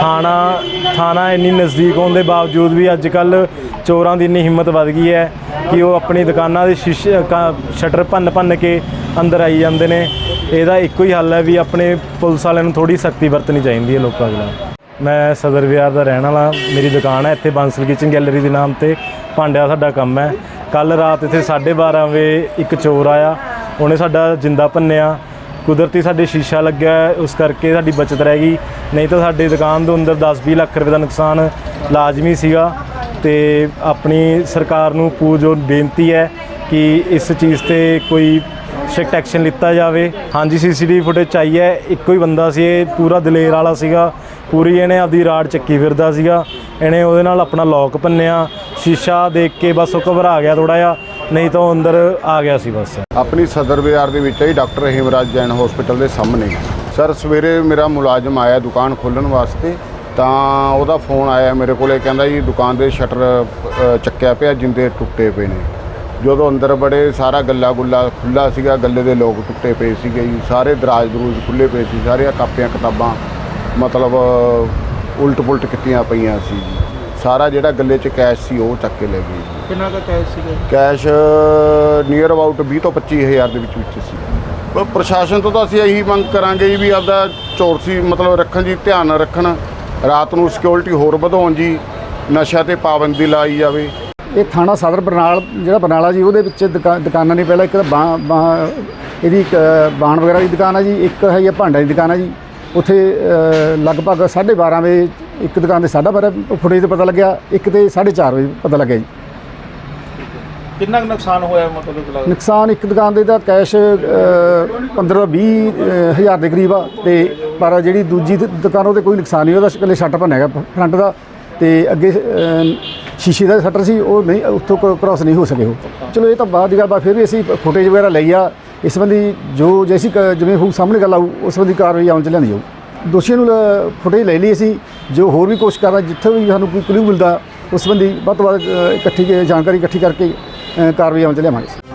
ਥਾਣਾ ਥਾਣਾ ਇੰਨੀ ਨਜ਼ਦੀਕ ਹੋਣ ਦੇ ਬਾਵਜੂਦ ਵੀ ਅੱਜ ਕੱਲ ਚੋਰਾਂ ਦੀ ਇੰਨੀ ਹਿੰਮਤ ਵੱਧ ਗਈ ਹੈ ਕਿ ਉਹ ਆਪਣੀ ਦੁਕਾਨਾਂ ਦੇ ਸ਼ੀਸ਼ੇ, ਕ- ਸ਼ਟਰ ਭੰਨ ਭੰਨ ਕੇ ਅੰਦਰ ਆਈ ਜਾਂਦੇ ਨੇ। ਇਹਦਾ ਇੱਕੋ ਹੀ ਹੱਲ ਹੈ ਵੀ ਆਪਣੇ ਪੁਲਿਸ ਵਾਲਿਆਂ ਨੂੰ ਥੋੜੀ ਸਖਤੀ ਵਰਤਣੀ ਚਾਹੀਦੀ ਹੈ ਲੋਕਾਂ ਖਿਲਾਫ ਮੈਂ ਸਦਰ ਵਿਹਾਰ ਦਾ ਰਹਿਣ ਵਾਲਾ, ਮੇਰੀ ਦੁਕਾਨ ਹੈ ਇੱਥੇ ਬਾਂਸਲ ਕਿਚਨ ਗੈਲਰੀ ਦੇ ਨਾਮ ਤੇ। ਭਾਂਡਿਆਂ ਦਾ ਸਾਡਾ ਕੰਮ ਹੈ। ਕੱਲ ਰਾਤ ਇੱਥੇ 12:30 ਵਜੇ ਇੱਕ ਚੋਰ ਆਇਆ, ਉਹਨੇ ਸਾਡਾ ਜਿੰਦਾ ਭੰਨਿਆ। ਕੁਦਰਤੀ ਸਾਡੇ ਸ਼ੀਸ਼ਾ ਲੱਗਿਆ ਉਸ ਕਰਕੇ ਸਾਡੀ ਬਚਤ ਰਹਿ ਗਈ। ਨਹੀਂ ਤਾਂ ਸਾਡੀ ਦੁਕਾਨ ਦੇ ਅੰਦਰ 10-20 ਲੱਖ ਰੁਪਏ ਦਾ ਨੁਕਸਾਨ ਲਾਜ਼ਮੀ ਸੀਗਾ ਤੇ ਆਪਣੀ ਸਰਕਾਰ ਨੂੰ ਪੂਜੋ ਬੇਨਤੀ ਹੈ ਕਿ ਇਸ ਚੀਜ਼ ਤੇ ਕੋਈ ਸਟ੍ਰਿਕਟ ਐਕਸ਼ਨ ਲਿੱਤਾ ਜਾਵੇ। ਹਾਂਜੀ, ਸੀਸੀਟੀਵੀ ਫੁਟੇਜ ਚਾਹੀਏ ਹੈ, ਇੱਕੋ ਹੀ ਬੰਦਾ ਸੀ ਇਹ, ਪੂਰਾ ਦਲੇਰ ਵਾਲਾ ਸੀਗਾ। ਪੂਰੀ ਇਹਨੇ ਆਪਦੀ ਰਾੜ ਚੱਕੀ ਫਿਰਦਾ ਸੀਗਾ। ਇਹਨੇ ਉਹਦੇ ਨਾਲ ਆਪਣਾ ਲੋਕ ਭੰਨਿਆ। ਸ਼ੀਸ਼ਾ ਦੇਖ ਕੇ ਬਸ ਉਹ ਘਬਰਾ ਗਿਆ ਥੋੜਾ ਜਿਹਾ। ਨਹੀਂ ਤਾਂ ਉਹ ਅੰਦਰ ਆ ਗਿਆ ਸੀ ਬਸ। ਆਪਣੀ ਸਦਰ ਬਾਜ਼ਾਰ ਦੇ ਵਿੱਚ ਹੈ ਜੀ, ਡਾਕਟਰ ਹਿਮਰਾਜ ਜੈਨ ਹਸਪੀਟਲ ਦੇ ਸਾਹਮਣੇ। ਸਰ ਸਵੇਰੇ ਮੇਰਾ ਮੁਲਾਜ਼ਮ ਆਇਆ ਦੁਕਾਨ ਖੋਲ੍ਹਣ ਵਾਸਤੇ ਤਾਂ ਉਹਦਾ ਫੋਨ ਆਇਆ ਮੇਰੇ ਕੋਲੇ ਕਹਿੰਦਾ ਜੀ ਦੁਕਾਨ ਦੇ ਸ਼ਟਰ ਚੱਕਿਆ ਪਿਆ ਜਿੰਦੇ ਟੁੱਟੇ ਪਏ ਨੇ। ਜਦੋਂ ਅੰਦਰ ਬੜੇ ਸਾਰਾ ਗੱਲਾ ਗੁੱਲਾ ਖੁੱਲਾ ਸੀਗਾ ਗੱਲੇ ਦੇ ਲੋਕ ਟੁੱਟੇ ਪਏ ਸੀਗੇ ਜੀ ਸਾਰੇ ਦਰਾਜ ਦਰੂਜ ਖੁੱਲੇ ਪਏ ਸੀ ਸਾਰੀਆਂ ਕਾਪੀਆਂ ਕਿਤਾਬਾਂ ਮਤਲਬ ਉਲਟ ਪੁਲਟ ਕੀਤੀਆਂ ਪਈਆਂ ਸੀ ਜੀ। ਸਾਰਾ ਜਿਹੜਾ ਗੱਲੇ 'ਚ ਕੈਸ਼ ਸੀ ਉਹ ਚੱਕ ਕੇ ਲੈ ਗਏ ਜੀ। ਕਿੰਨਾ ਕੁ ਕੈਸ਼ ਸੀਗਾ? ਕੈਸ਼ ਨੀਅਰ ਅਬਾਊਟ 20 ਤੋਂ 25000 ਦੇ ਵਿੱਚ ਵਿੱਚ ਸੀ। ਪਰ ਪ੍ਰਸ਼ਾਸਨ ਤੋਂ ਤਾਂ ਅਸੀਂ ਇਹੀ ਮੰਗ ਕਰਾਂਗੇ ਜੀ ਵੀ ਆਪਦਾ ਚੌਰਸੀ ਮਤਲਬ ਰੱਖਣ ਜੀ ਧਿਆਨ ਰੱਖਣ। ਰਾਤ ਨੂੰ ਸਿਕਿਉਰਿਟੀ ਹੋਰ ਵਧਾਉਣ ਜੀ ਨਸ਼ਾ ਤੇ ਪਾਬੰਦੀ ਲਾਈ ਜਾਵੇ। ਇਹ ਥਾਣਾ ਸਦਰ ਬਰਨਾਲ ਜਿਹੜਾ ਬਰਨਾਲਾ ਜੀ ਉਹਦੇ ਵਿੱਚ ਦੁਕਾ- ਦੁਕਾਨਾਂ ਨੇ ਪਹਿਲਾਂ ਇੱਕ ਤਾਂ ਬਾਂ ਬਾਂ ਇਹਦੀ ਇੱਕ ਬਾਣ ਵਗੈਰਾ ਦੀ ਦੁਕਾਨ ਹੈ ਜੀ ਇੱਕ ਹੈ ਇਹ ਭਾਂਡਾ ਦੀ ਦੁਕਾਨ ਹੈ ਜੀ। ਉੱਥੇ ਅ, ਲਗਭਗ 12:30 ਵਜੇ ਇੱਕ ਦੁਕਾਨ ਦੇ 12:30 ਫੁਟੇਜ ਤੇ ਪਤਾ ਲੱਗਿਆ ਇੱਕ ਤੇ 4:30 ਵਜੇ ਪਤਾ ਲੱਗਿਆ ਜੀ। ਕਿੰਨਾ ਕੁ ਨੁਕਸਾਨ ਹੋਇਆ ਮਤਲਬ ਲੱਗਦਾ? ਨੁਕਸਾਨ ਇੱਕ ਦੁਕਾਨ ਦੇ ਦਾ ਕੈਸ਼ 15 20 ਹਜ਼ਾਰ ਦੇ ਕਰੀਬ ਆ ਤੇ ਪਰ ਜਿਹੜੀ ਦੂਜੀ ਦੁਕਾਨ ਉਹਦੇ ਕੋਈ ਨੁਕਸਾਨ ਨਹੀਂ ਉਹਦਾ ਇਕੱਲੇ ਸ਼ਟਰ ਭੰਨਿਆ ਹੈਗਾ ਫਰੰਟ ਦਾ ਤੇ ਅੱਗੇ ਸ਼ੀਸ਼ੇ ਦਾ ਸ਼ਟਰ ਸੀ ਉਹ ਨਹੀਂ ਉੱਥੋਂ ਕ੍ਰਾਸ ਨਹੀਂ ਹੋ ਸਕੇ ਉਹ। ਚਲੋ ਇਹ ਤਾਂ ਬਾਅਦ ਦੀ ਗੱਲ ਬਾ ਫਿਰ ਵੀ ਅਸੀਂ ਫੁਟੇਜ ਵਗੈਰਾ ਲਈ ਆ ਇਸ ਸੰਬੰਧੀ ਜੋ ਜੈਸੀ ਜਿਵੇਂ ਹੋਊ ਸਾਹਮਣੇ ਗੱਲ ਆਊ ਉਸ ਸੰਬੰਧੀ ਕਾਰਵਾਈ ਆਉਣ ਚ ਲਿਆਂਦੀ ਜਾਊ। ਦੋਸ਼ੀਆਂ ਨੂੰ ਫੁਟੇਜ ਲੈ ਲਈ ਅਸੀਂ, ਜੋ ਹੋਰ ਵੀ ਕੋਸ਼ਿਸ਼ ਕਰਦਾ ਜਿੱਥੇ ਵੀ ਸਾਨੂੰ ਕੋਈ ਕਲੂ ਮਿਲਦਾ, ਉਸ ਸੰਬੰਧੀ ਵੱਧ ਤੋਂ ਵੱਧ ਇਕੱਠੀ, ਜਾਣਕਾਰੀ ਇਕੱਠੀ ਕਰਕੇ ਕਾਰਵਾਈ ਆਉਣ ਚ ਲਿਆਵਾਂਗੇ